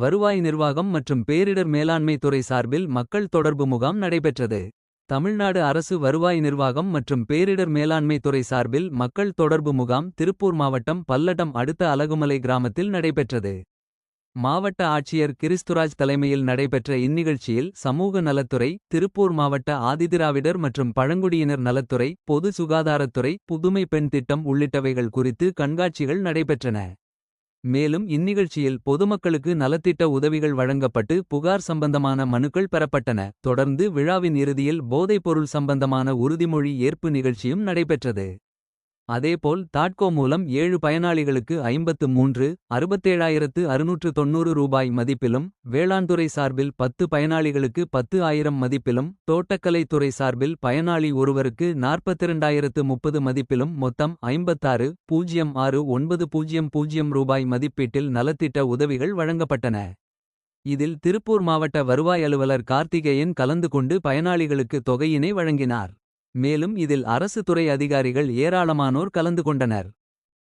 வருவாய் நிர்வாகம் மற்றும் பேரிடர் மேலாண்மை துறை சார்பில் மக்கள் தொடர்பு முகாம் நடைபெற்றது. தமிழ்நாடு அரசு வருவாய் நிர்வாகம் மற்றும் பேரிடர் மேலாண்மை துறை சார்பில் மக்கள் தொடர்பு முகாம் திருப்பூர் மாவட்டம் பல்லடம் அடுத்த அலகுமலை கிராமத்தில் நடைபெற்றது. மாவட்ட ஆட்சியர் கிறிஸ்துராஜ் தலைமையில் நடைபெற்ற இந்நிகழ்ச்சியில் சமூக நலத்துறை திருப்பூர் மாவட்ட ஆதிதிராவிடர் மற்றும் பழங்குடியினர் நலத்துறை பொது சுகாதாரத்துறை புதுமை பெண் திட்டம் உள்ளிட்டவைகள் குறித்து கண்காட்சிகள் நடைபெற்றன. மேலும் இந்நிகழ்ச்சியில் பொதுமக்களுக்கு நலத்திட்ட உதவிகள் வழங்கப்பட்டு புகார் சம்பந்தமான மனுக்கள் பெறப்பட்டன. தொடர்ந்து விழாவின் இறுதியில் போதைப்பொருள் சம்பந்தமான உறுதிமொழி ஏற்பு நிகழ்ச்சியும் நடைபெற்றது. அதேபோல் தாட்கோ மூலம் ஏழு பயனாளிகளுக்கு ஐம்பத்து மூன்று அறுபத்தேழாயிரத்து அறுநூற்று தொன்னூறு ரூபாய் மதிப்பிலும் வேளாண்துறை சார்பில் பத்து பயனாளிகளுக்கு பத்து ஆயிரம் மதிப்பிலும் தோட்டக்கலைத் துறை சார்பில் பயனாளி ஒருவருக்கு நாற்பத்திரண்டாயிரத்து முப்பது மதிப்பிலும் மொத்தம் ஐம்பத்தாறு பூஜ்ஜியம் ஆறு ஒன்பது பூஜ்ஜியம் பூஜ்ஜியம் ரூபாய் மதிப்பீட்டில் நலத்திட்ட உதவிகள் வழங்கப்பட்டன. இதில் திருப்பூர் மாவட்ட வருவாய் அலுவலர் கார்த்திகேயன் கலந்து கொண்டு பயனாளிகளுக்கு தொகையினை வழங்கினார். மேலும் இதில் அரசு துறை அதிகாரிகள் ஏராளமானோர் கலந்து கொண்டனர்.